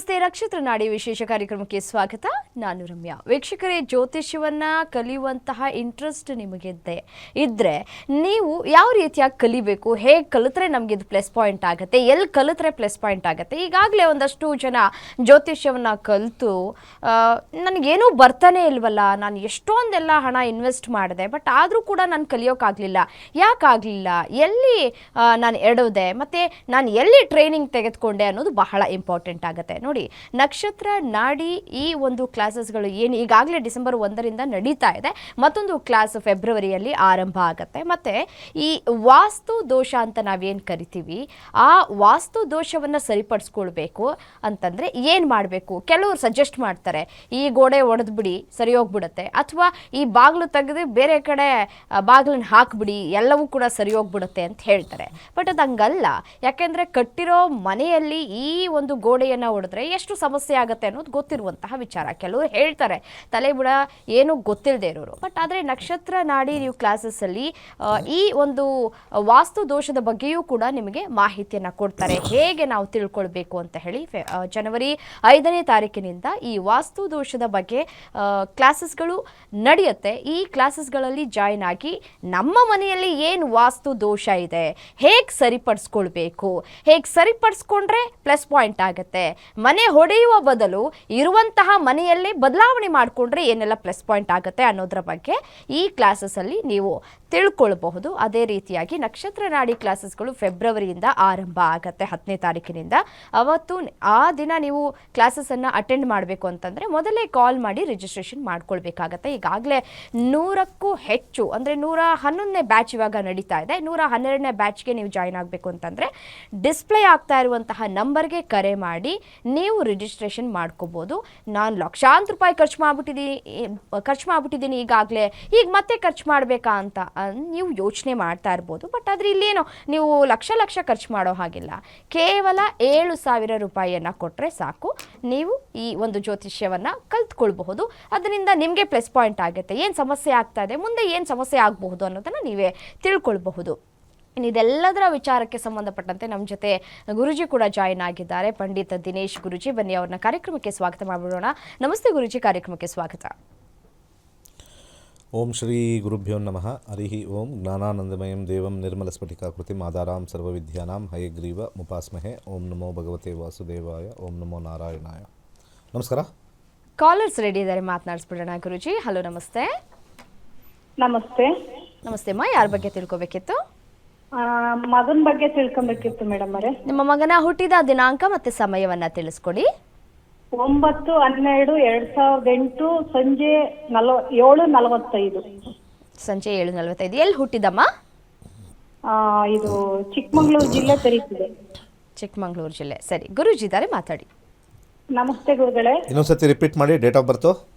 ನಮಸ್ತೆ. ರಕ್ಷಿತ್ರ ನಾಡಿ ವಿಶೇಷ ಕಾರ್ಯಕ್ರಮಕ್ಕೆ ಸ್ವಾಗತ. ನಾನು ರಮ್ಯಾ. ವೀಕ್ಷಕರೇ, ಜ್ಯೋತಿಷ್ಯವನ್ನ ಕಲಿಯುವಂತಹ ಇಂಟ್ರೆಸ್ಟ್ ನಿಮಗಿದ್ದೆ ಇದ್ರೆ ನೀವು ಯಾವ ರೀತಿಯಾಗಿ ಕಲಿಬೇಕು, ಹೇಗೆ ಕಲಿತ್ರೆ ನಮಗೆ ಇದು ಪ್ಲಸ್ ಪಾಯಿಂಟ್ ಆಗುತ್ತೆ ಎಲ್ಲಿ ಕಲಿತ್ರೆ ಪ್ಲಸ್ ಪಾಯಿಂಟ್ ಆಗುತ್ತೆ, ಈಗಾಗಲೇ ಒಂದಷ್ಟು ಜನ ಜ್ಯೋತಿಷ್ಯವನ್ನ ಕಲಿತು ನನಗೇನೂ ಬರ್ತಾನೆ ಇಲ್ವಲ್ಲ, ನಾನು ಎಷ್ಟೊಂದೆಲ್ಲ ಹಣ ಇನ್ವೆಸ್ಟ್ ಮಾಡಿದೆ ಬಟ್ ಆದರೂ ಕೂಡ ನಾನು ಕಲಿಯೋಕ್ಕಾಗಲಿಲ್ಲ ಯಾಕಾಗಲಿಲ್ಲ? ಎಲ್ಲಿ ನಾನು ಎಡೋದೆ? ಮತ್ತು ನಾನು ಎಲ್ಲಿ ಟ್ರೈನಿಂಗ್ ತೆಗೆದುಕೊಂಡೆ ಅನ್ನೋದು ಬಹಳ ಇಂಪಾರ್ಟೆಂಟ್ ಆಗುತ್ತೆ. ನೋಡಿ, ನಕ್ಷತ್ರ ನಾಡಿ ಈ ಒಂದು ಕ್ಲಾಸಸ್ಗಳು ಏನು ಈಗಾಗಲೇ ಡಿಸೆಂಬರ್ ಒಂದರಿಂದ ನಡೀತಾ ಇದೆ. ಮತ್ತೊಂದು ಕ್ಲಾಸ್ ಫೆಬ್ರವರಿಯಲ್ಲಿ ಆರಂಭ ಆಗುತ್ತೆ. ಮತ್ತೆ ಈ ವಾಸ್ತು ದೋಷ ಅಂತ ನಾವೇನು ಕರಿತೀವಿ? ಆ ವಾಸ್ತು ದೋಷವನ್ನು ಸರಿಪಡಿಸ್ಕೊಳ್ಬೇಕು ಅಂತಂದರೆ ಏನು ಮಾಡಬೇಕು? ಕೆಲವರು ಸಜೆಸ್ಟ್ ಮಾಡ್ತಾರೆ, ಈ ಗೋಡೆ ಒಡೆದ್ಬಿಡಿ ಸರಿ ಹೋಗ್ಬಿಡುತ್ತೆ. ಅಥವಾ ಈ ಬಾಗಿಲು ತೆಗೆದು ಬೇರೆ ಕಡೆ ಬಾಗಿಲನ್ನ ಹಾಕ್ಬಿಡಿ, ಎಲ್ಲವೂ ಕೂಡ ಸರಿ ಹೋಗ್ಬಿಡುತ್ತೆ ಅಂತ ಹೇಳ್ತಾರೆ. ಬಟ್ ಅದು ಹಂಗಲ್ಲ. ಯಾಕೆಂದರೆ ಕಟ್ಟಿರೋ ಮನೆಯಲ್ಲಿ ಈ ಒಂದು ಗೋಡೆಯನ್ನು ಹೊಡೆದ್ರೆ ಎಷ್ಟು ಸಮಸ್ಯೆ ಆಗುತ್ತೆ ಅನ್ನೋದು ಗೊತ್ತಿರುವಂತಹ ವಿಚಾರ. ಕೆಲವರು ಹೇಳ್ತಾರೆ ತಲೆ ಬುಡ ಏನು ಗೊತ್ತಿಲ್ಲದೆ ಇರೋರು. ಬಟ್ ಆದರೆ ನಕ್ಷತ್ರ ನಾಡಿ ನೀವು ಕ್ಲಾಸಸ್ಸಲ್ಲಿ ಈ ಒಂದು ವಾಸ್ತು ದೋಷದ ಬಗ್ಗೆಯೂ ಕೂಡ ನಿಮಗೆ ಮಾಹಿತಿಯನ್ನು ಕೊಡ್ತಾರೆ. ಹೇಗೆ ನಾವು ತಿಳ್ಕೊಳ್ಬೇಕು ಅಂತ ಹೇಳಿ ಜನವರಿ ಐದನೇ ತಾರೀಕಿನಿಂದ ಈ ವಾಸ್ತು ದೋಷದ ಬಗ್ಗೆ ಕ್ಲಾಸಸ್ಗಳು ನಡೆಯುತ್ತೆ. ಈ ಕ್ಲಾಸಸ್ಗಳಲ್ಲಿ ಜಾಯಿನ್ ಆಗಿ ನಮ್ಮ ಮನೆಯಲ್ಲಿ ಏನು ವಾಸ್ತು ದೋಷ ಇದೆ, ಹೇಗೆ ಸರಿಪಡಿಸ್ಕೊಳ್ಬೇಕು? ಹೇಗೆ ಸರಿಪಡಿಸ್ಕೊಂಡ್ರೆ ಪ್ಲಸ್ ಪಾಯಿಂಟ್ ಆಗುತ್ತೆ? ಮನೆ ಹೊಡೆಯುವ ಬದಲು ಇರುವಂತಹ ಮನೆಯಲ್ಲೇ ಬದಲಾವಣೆ ಮಾಡಿಕೊಂಡ್ರೆ ಏನೆಲ್ಲ ಪ್ಲಸ್ ಪಾಯಿಂಟ್ ಆಗುತ್ತೆ ಅನ್ನೋದ್ರ ಬಗ್ಗೆ ಈ ಕ್ಲಾಸಸ್ಸಲ್ಲಿ ನೀವು ತಿಳ್ಕೊಳ್ಬಹುದು. ಅದೇ ರೀತಿಯಾಗಿ ನಕ್ಷತ್ರ ನಾಡಿ ಕ್ಲಾಸಸ್ಗಳು ಫೆಬ್ರವರಿಯಿಂದ ಆರಂಭ ಆಗುತ್ತೆ, ಹತ್ತನೇ ತಾರೀಕಿನಿಂದ. ಅವತ್ತು ಆ ದಿನ ನೀವು ಕ್ಲಾಸಸ್ಸನ್ನು ಅಟೆಂಡ್ ಮಾಡಬೇಕು ಅಂತಂದರೆ ಮೊದಲೇ ಕಾಲ್ ಮಾಡಿ ರಿಜಿಸ್ಟ್ರೇಷನ್ ಮಾಡ್ಕೊಳ್ಬೇಕಾಗತ್ತೆ. ಈಗಾಗಲೇ ನೂರಕ್ಕೂ ಹೆಚ್ಚು, ಅಂದರೆ ನೂರ ಹನ್ನೊಂದನೇ ಬ್ಯಾಚ್ ಇವಾಗ ನಡೀತಾ ಇದೆ. ನೂರ ಹನ್ನೆರಡನೇ ಬ್ಯಾಚ್ಗೆ ನೀವು ಜಾಯ್ನ್ ಆಗಬೇಕು ಅಂತಂದರೆ ಡಿಸ್ಪ್ಲೇ ಆಗ್ತಾ ಇರುವಂತಹ ನಂಬರ್ಗೆ ಕರೆ ಮಾಡಿ ನೀವು ರಿಜಿಸ್ಟ್ರೇಷನ್ ಮಾಡ್ಕೋಬೋದು. ನಾನು ಲಕ್ಷಾಂತರ ರೂಪಾಯಿ ಖರ್ಚು ಮಾಡಿಬಿಟ್ಟಿದ್ದೀನಿ ಖರ್ಚು ಮಾಡಿಬಿಟ್ಟಿದ್ದೀನಿ ಈಗಾಗಲೇ. ಈಗ ಮತ್ತೆ ಖರ್ಚು ಮಾಡಬೇಕಾ ಅಂತ ನೀವು ಯೋಚನೆ ಮಾಡ್ತಾ ಇರ್ಬೋದು. ಬಟ್ ಆದರೆ ಇಲ್ಲೇನೋ, ನೀವು ಲಕ್ಷ ಲಕ್ಷ ಖರ್ಚು ಮಾಡೋ ಹಾಗಿಲ್ಲ. ಕೇವಲ ಏಳು ಸಾವಿರ ರೂಪಾಯಿಯನ್ನು ಕೊಟ್ಟರೆ ಸಾಕು. ನೀವು ಈ ಒಂದು ಜ್ಯೋತಿಷ್ಯವನ್ನು ಕಲ್ತ್ಕೊಳ್ಬಹುದು. ಅದರಿಂದ ನಿಮಗೆ ಪ್ಲಸ್ ಪಾಯಿಂಟ್ ಆಗುತ್ತೆ. ಏನು ಸಮಸ್ಯೆ ಆಗ್ತಾ ಇದೆ, ಮುಂದೆ ಏನು ಸಮಸ್ಯೆ ಆಗಬಹುದು ಅನ್ನೋದನ್ನು ನೀವೇ ತಿಳ್ಕೊಳ್ಬಹುದು. ಇನ್ನು ಇದೆಲ್ಲದರ ವಿಚಾರಕ್ಕೆ ಸಂಬಂಧಪಟ್ಟಂತೆ ನಮ್ಮ ಜೊತೆ ಗುರುಜಿ ಕೂಡ ಜಾಯಿನ್ ಆಗಿದ್ದಾರೆ. ಪಂಡಿತ್ ದಿನೇಶ್ ಗುರುಜಿ ಬನ್ನಿ ಅವ್ರನ್ನ ಕಾರ್ಯಕ್ರಮಕ್ಕೆ ಸ್ವಾಗತ ಮಾಡಿಬಿಡೋಣ. ನಮಸ್ತೆ ಗುರುಜಿ ಕಾರ್ಯಕ್ರಮಕ್ಕೆ ಸ್ವಾಗತ. ಓಂ ಶ್ರೀ ಗುರುಭ್ಯೋ ನಮಃ. ಹರಿ ಓಂ. ಜ್ಞಾನಾನಂದಮಯಂ ದೇವಂ ನಿರ್ಮಲ ನಿರ್ಮಲಸ್ಫಟಿಕಾಕೃತಿಂ ಆಧಾರಾಂ ಸರ್ವವಿದ್ಯಾನಾಂ ಹಯಗ್ರೀವ ಮುಪಾಸ್ಮಹೆ. ಓಂ ನಮೋ ಭಗವತೆ ವಾಸುದೇವಾಯ. ಓಂ ನಮೋ ನಾರಾಯಣಾಯ. ನಮಸ್ಕಾರ. ಕಾಲರ್ಸ್ ರೆಡಿ ಇದ್ದಾರೆ ಮಾತನಾಡಿಸ್ಬಿಡೋಣ ಗುರುಜಿ. ಹಲೋ ನಮಸ್ತೆ. ನಮಸ್ತೆ. ನಮಸ್ತೆ ಅಮ್ಮ ಯಾರ ಬಗ್ಗೆ ತಿಳ್ಕೊಬೇಕಿತ್ತು? ಮಗನ್ ಬಗ್ಗೆ ತಿಳ್ಕೊಬೇಕಿತ್ತು ಮೇಡಮ್ ಅವರೇ. ನಿಮ್ಮ ಮಗನ ಹುಟ್ಟಿದ ದಿನಾಂಕ ಮತ್ತೆ ಸಮಯವನ್ನ ತಿಳಿಸ್ಕೊಡಿ. ಒಂಬತ್ತು ಹನ್ನೆರಡು ಎರಡ್ ಸಾವಿರದ ಎಂಟು ಸಂಜೆ ನಲ್ವ ಏಳು ನಲವತ್ತೈದು. ಸಂಜೆ ಏಳು ನಲವತ್ತೈದು. ಎಲ್ಲಿ ಹುಟ್ಟಿದಮ್ಮ? ಆ, ಇದು ಚಿಕ್ಕಮಗಳೂರು ಜಿಲ್ಲೆ ತರೀತಿದೆ ಚಿಕ್ಕಮಂಗ್ಳೂರು ಜಿಲ್ಲೆ. ಸರಿ ಗುರುಜಿ ಇದ್ದಾರೆ ಮಾತಾಡಿ. ನಮಸ್ತೆ ಗುರುಗಳೇ. ಇನ್ನೊಂದ್ಸತಿ ರಿಪೀಟ್ ಮಾಡಿ ಡೇಟ್ ಆಫ್ ಬರ್ತು